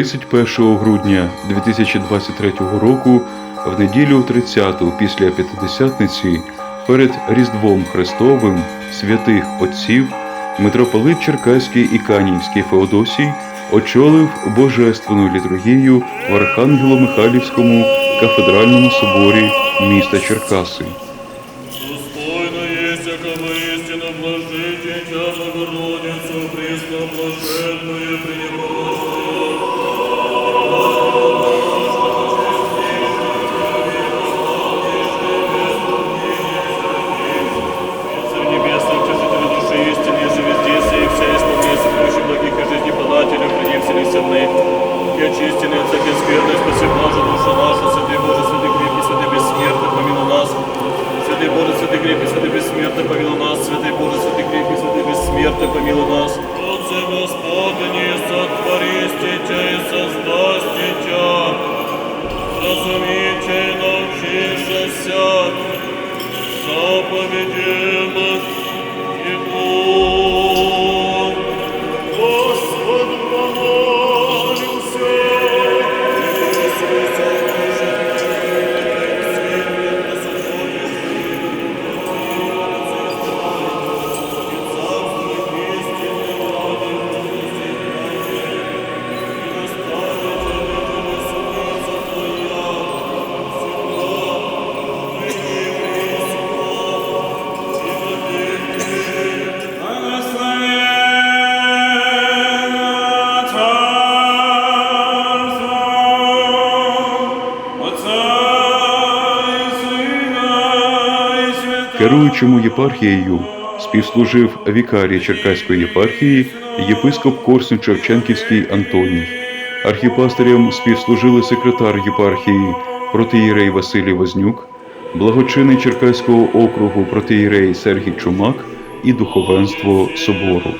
31 грудня 2023 року, в неділю 30 після П'ятидесятниці, перед Різдвом Христовим святих Отців, митрополит Черкаський і Канівський Феодосій очолив божественну літургію в Архангело-Михайлівському кафедральному соборі міста Черкаси. Святый помилуй нас. Отце Господни, сотвори Тя и создасти Тя, разумейте и научишься заповеди Его. Керуючому єпархією співслужив вікарій Черкаської єпархії єпископ Корсун Шевченківський Антоній. Архіпастирям співслужили секретар єпархії протиєрей Василій Вознюк, благочинний Черкаського округу протиєрей Сергій Чумак і духовенство собору.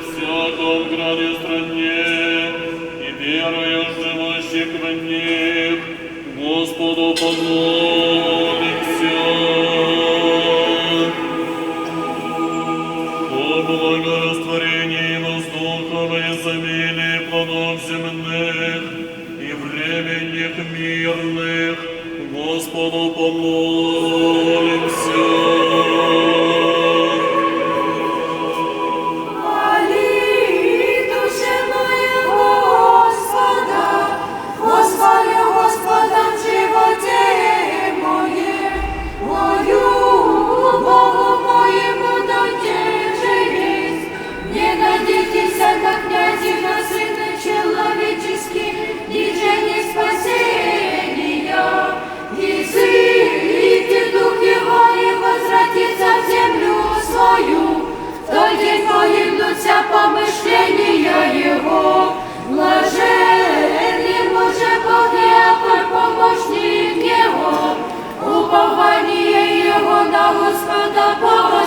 Погибнутся помышления его. Блажен Боже же Бог и Яков, помощник его. Упование его на Господа Бога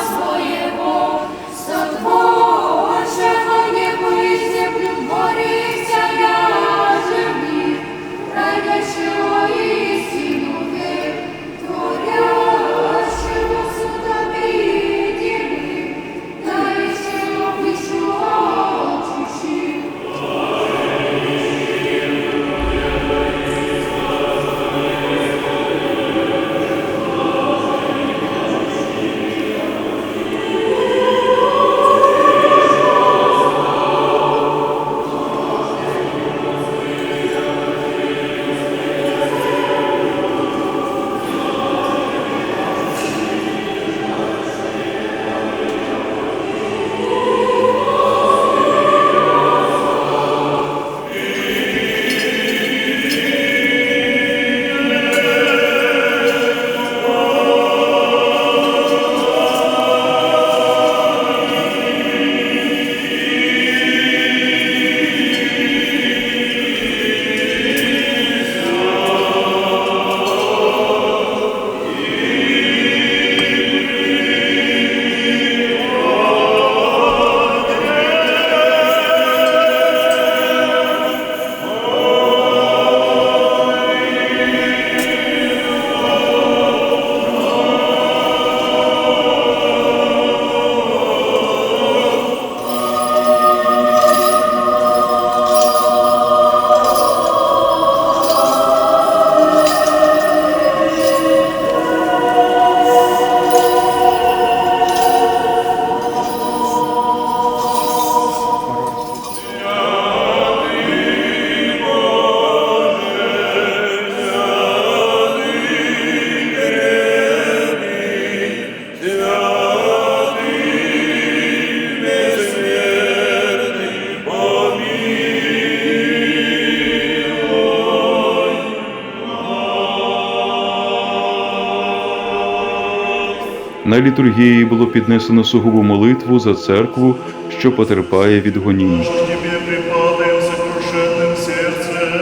На літургії було піднесено сугубу молитву за церкву, що потерпає від гонінь. Тебе припадаем сокрушенным сердцем,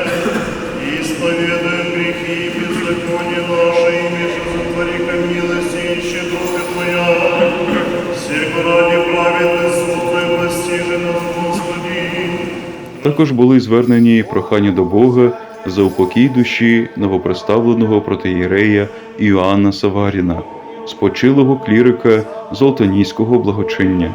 и исповедуем грехи и беззакония наши, и же затвори-ка милости и щедроты Твоя. Всех ради праведный суд Твой постижи нас, Господи. Також були звернені прохання до Бога за упокій душі новоприставленого протиєрея Іоанна Саваріна, спочилого клірика Золотоніського благочиння.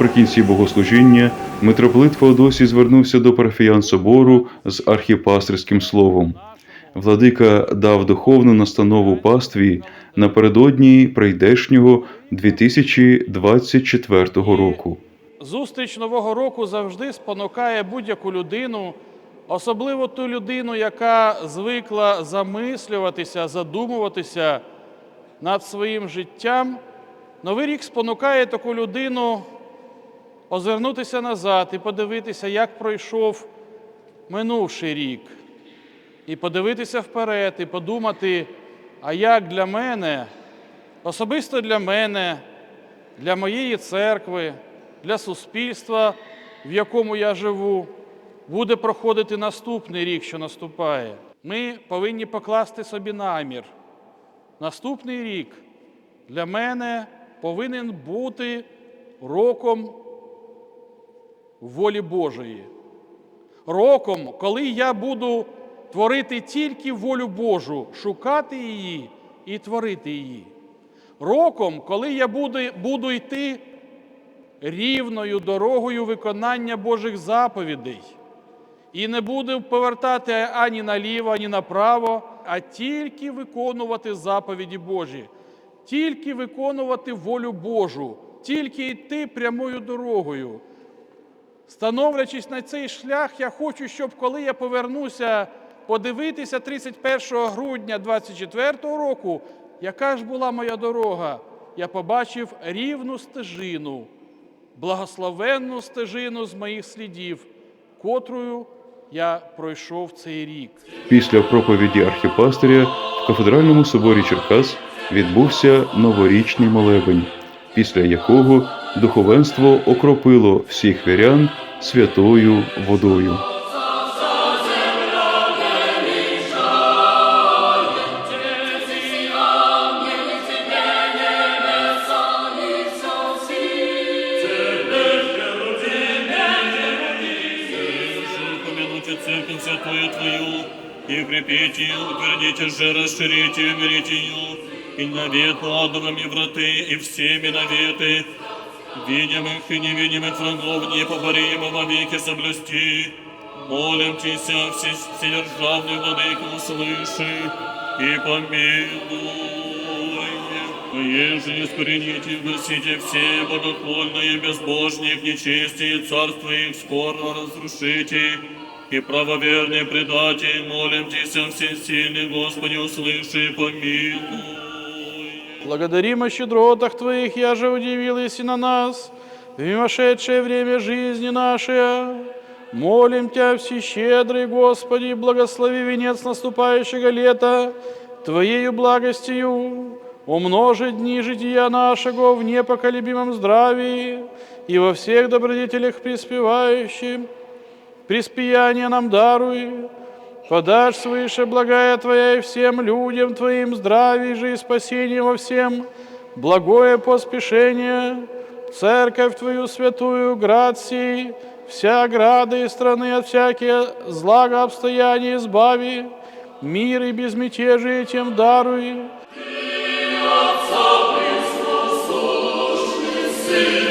Наприкінці богослужіння митрополит Феодосій звернувся до парафіян собору з архіпастерським словом. Владика дав духовну настанову пастві напередодні прийдешнього 2024 року. Зустріч Нового року завжди спонукає будь-яку людину, особливо ту людину, яка звикла замислюватися, задумуватися над своїм життям. Новий рік спонукає таку людину озирнутися назад і подивитися, як пройшов минувший рік, і подивитися вперед, і подумати, а як для мене, особисто для мене, для моєї церкви, для суспільства, в якому я живу, буде проходити наступний рік, що наступає. Ми повинні покласти собі намір. Наступний рік для мене повинен бути роком волі Божої. Роком, коли я буду творити тільки волю Божу, шукати її і творити її. Роком, коли я буду, буду йти рівною дорогою виконання Божих заповідей. І не буду повертати ані наліво, ані направо, а тільки виконувати заповіді Божі, тільки виконувати волю Божу, тільки йти прямою дорогою. Становлячись на цей шлях, я хочу, щоб коли я повернуся подивитися 31 грудня 24 року, яка ж була моя дорога, я побачив рівну стежину, благословенну стежину з моїх слідів, котрою я пройшов цей рік. Після проповіді архіпастиря в кафедральному соборі Черкас відбувся новорічний молебень, після якого духовенство окропило всіх вірян святою водою. помянуть церковь святую Твою, и укрепить ее, утвердите же, расширите и умерите ее, и навек адовыми враты, и всеми наветы, видимых и невидимых врагов не поборимого вовеки соблюсти. Молим Тися, все, вседержавный владыка, услыши и помилуй. Еже искорените и гасите все богохульные, безбожные, нечестие, царство их скоро разрушите, и правоверные предатели, молим Тебя, всесильный Господи, услыши и помилуй. Благодарим о щедротах Твоих, я же удивилась и на нас, в мимошедшее время жизни нашей. Молим Тебя, всещедрый Господи, благослови венец наступающего лета Твоею благостью, умножи дни жития нашего в непоколебимом здравии и во всех добродетелях преспевающим, приспияние нам даруй, подашь свыше благая Твоя и всем людям Твоим здравие же и спасение во всем, благое поспешение, церковь Твою святую, град сей, вся града и страны от всяких злага обстояний избави, мир и безмятежие тем даруй. Ты, Отца, Сущий Сын,